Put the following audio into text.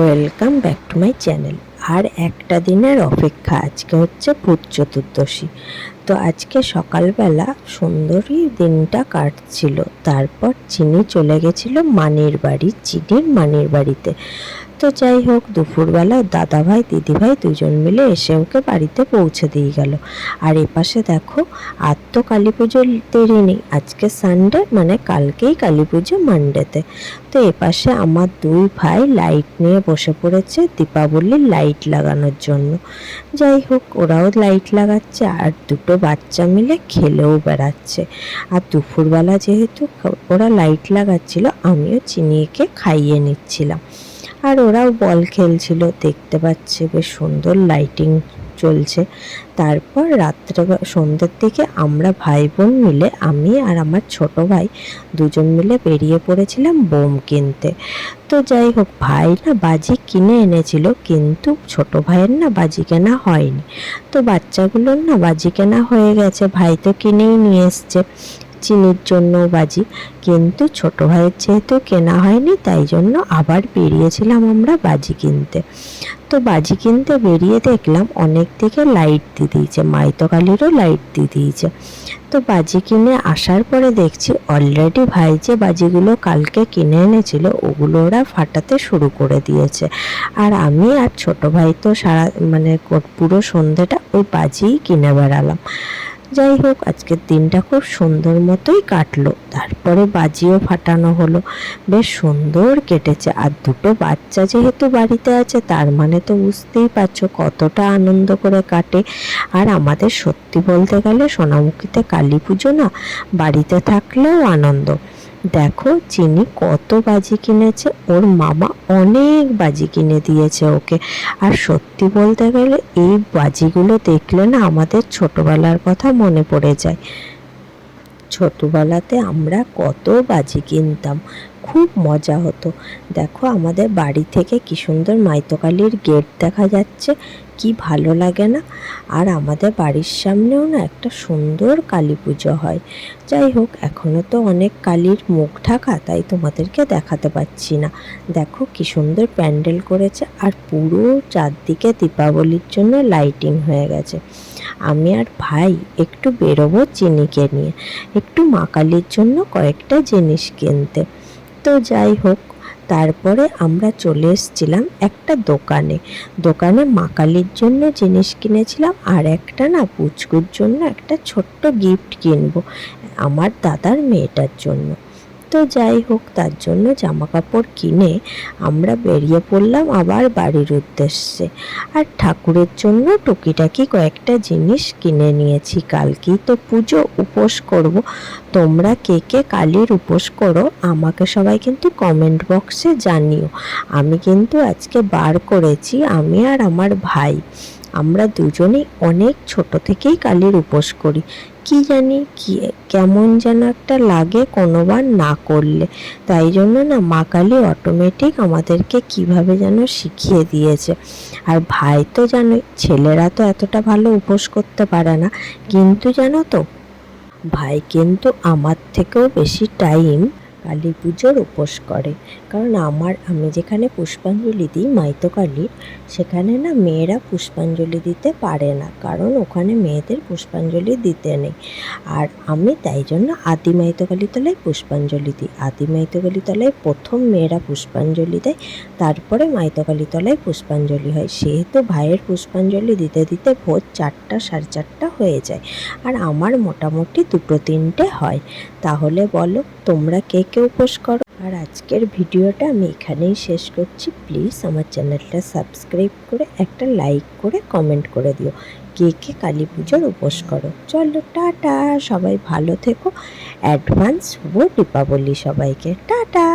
Welcome back to my channel আর একটা দিনের অপেক্ষা। আজকে হচ্ছে ভূত চতুর্দশী। তো আজকে সকালবেলা সুন্দরী দিনটা কাটছিল। তারপর চিনি চলে গেছিল মানির বাড়ি, চিনির মানির বাড়িতে। তো যাই হোক, দুপুরবেলা দাদাভাই, দিদিভাই দুজন মিলে এসে ওকে বাড়িতে পৌঁছে দিয়ে গেল। আর এপাশে দেখো, আর তো কালী পুজোর দেরি নেই। আজকে সানডে মানে কালকেই কালী পুজো মানডেতে তো এপাশে আমার দুই ভাই লাইট নিয়ে বসে পড়েছে দীপাবলির লাইট লাগানোর জন্য। যাই হোক, ওরাও লাইট লাগাচ্ছে আর দুটো বাচ্চা মিলে খেলেও বেড়াচ্ছে। আর দুপুরবেলা যেহেতু ওরা লাইট লাগাচ্ছিল, আমিও চিনিকে খাইয়ে নিচ্ছিলাম। আর ওরাও বল খেলছিল, দেখতে পাচ্ছে বেশ সুন্দর লাইটিং চলছে। তারপর রাত্রে সন্ধ্যের দিকে আমরা ভাই বোন মিলে, আমি আর আমার ছোট ভাই দুজন মিলে বেরিয়ে পড়েছিলাম বোম কিনতে। তো যাই হোক, ভাই না বাজি কিনে এনেছিল, কিন্তু ছোট ভাইয়ের না বাজি কেনা হয়নি। তো বাচ্চাগুলোর না বাজি কেনা হয়ে গেছে, ভাই তো কিনেই নিয়ে এসছে। চিনির জন্য বাজি। কিন্তু ছোট ভাইয়ের যেহেতু কেনা হয়নি, তাই জন্য আবার বেরিয়েছিলাম আমরা বাজি কিনতে। তো বাজি কিনতে বেরিয়ে দেখলাম অনেক দিকে লাইট দিয়ে দিয়েছে, মাইতকালিরও লাইট দিয়ে দিয়েছে। তো বাজি কিনে আসার পরে দেখছি অলরেডি ভাই যে বাজিগুলো কালকে কিনে এনেছিল, ওগুলো ওরা ফাটাতে শুরু করে দিয়েছে। আর আমি আর ছোট ভাই তো সারা মানে পুরো সন্ধ্যেটা ওই বাজিই কিনে বেড়ালাম। যাই হোক আজকের দিনটা খুব সুন্দর মতোই কাটলো। তারপরে বাজিও ফাটানো হলো। বেশ সুন্দর কেটেছে। আর দুটো বাচ্চা যেহেতু বাড়িতে আছে, তার মানে তো বুঝতেই পারছ কতটা আনন্দ করে কাটে। আর আমাদের সত্যি বলতে গেলে সোনামুখীতে কালী পুজো না, বাড়িতে থাকলেও আনন্দ। দেখো চিনি কত বাজি কিনেছে, ওর মামা অনেক বাজি কিনে দিয়েছে ওকে। আর সত্যি বলতে গেলে এই বাজিগুলো দেখলে না আমাদের ছোটবেলার কথা মনে পড়ে যায়। ছোটবেলাতে আমরা কত বাজি কিনতাম। খুব মজা হতো। দেখো আমাদের বাড়ি থেকে কি সুন্দর মাইতকালির গেট দেখা যাচ্ছে, কি ভালো লাগে না? আর আমাদের বাড়ির সামনেও না একটা সুন্দর কালী পুজো হয়। যাই হোক এখনও তো অনেক কালীর মুখ ঢাকা, তাই তোমাদেরকে দেখাতে পাচ্ছি না। দেখো কি সুন্দর প্যান্ডেল করেছে, আর পুরো চারদিকে দীপাবলির জন্য লাইটিং হয়ে গেছে। আমি আর ভাই একটু বেরোবো চিনিকে নিয়ে। একটু মা কালীর জন্য কয়েকটা জিনিস কিনতে। তো যাই হোক, তারপরে আমরা চলে এসেছিলাম একটা দোকানে। দোকানে মা কালীর জন্য জিনিস কিনেছিলাম আর একটা না পুচকুর জন্য একটা ছোট্ট গিফট কিনবো আমার দাদার মেয়েটার জন্য। তো যাই হোক, তার জন্য জামা কাপড় কিনে আমরা বেরিয়ে পড়লাম আবার বাড়ির উদ্দেশ্যে। আর ঠাকুরের জন্য টুকিটাকি কয়েকটা জিনিস কিনে নিয়েছি। কালকেই তো পুজো, উপোস করব। তোমরা কে কে কালীর উপোস করো, আমাকে সবাই কিন্তু কমেন্ট বক্সে জানিও। আমি কিন্তু আজকে বার করেছি, আমি আর আমার ভাই। আমরা দুজনেই অনেক ছোট থেকেই কালীর উপোস করি। কি জানি কি, কেমন যেন একটা লাগে কোনোবার না করলে। তাই জন্য না মা কালী অটোমেটিক আমাদেরকে কীভাবে যেন শিখিয়ে দিয়েছে। আর ভাই তো জানো, ছেলেরা তো এতটা ভালো উপোস করতে পারে না। কিন্তু জানো তো, ভাই কিন্তু আমার থেকেও বেশি টাইম কালী পুজোর উপোস করে। কারণ আমার, আমি যেখানে পুষ্পাঞ্জলি দিই মাইতো কালীর সেখানে না মেয়েরা পুষ্পাঞ্জলি দিতে পারে না। কারণ ওখানে মেয়েদের পুষ্পাঞ্জলি দিতে নেই। আর আমি তাই জন্য আদি তলায় পুষ্পাঞ্জলি দিই। আদি তলায় প্রথম মেয়েরা পুষ্পাঞ্জলি দেয়, তারপরে তলায় পুষ্পাঞ্জলি হয়। সেহেতু ভাইয়ের পুষ্পাঞ্জলি দিতে দিতে ভোর চারটা সাড়ে চারটা হয়ে যায়। আর আমার মোটামুটি দুটো তিনটে হয়। তাহলে বলো, তোমরা কে কে উপোস করো। আর আজকের ভিডিওটা আমি এখানেই শেষ করছি। প্লিজ আমার চ্যানেলটা সাবস্ক্রাইব করে একটা লাইক করে কমেন্ট করে দিও। কে কে কালী পুজোর উপোস করো। চলো, টাটা। সবাই ভালো থেকো। অ্যাডভান্স শুভ দীপাবলি সবাইকে। টাটা!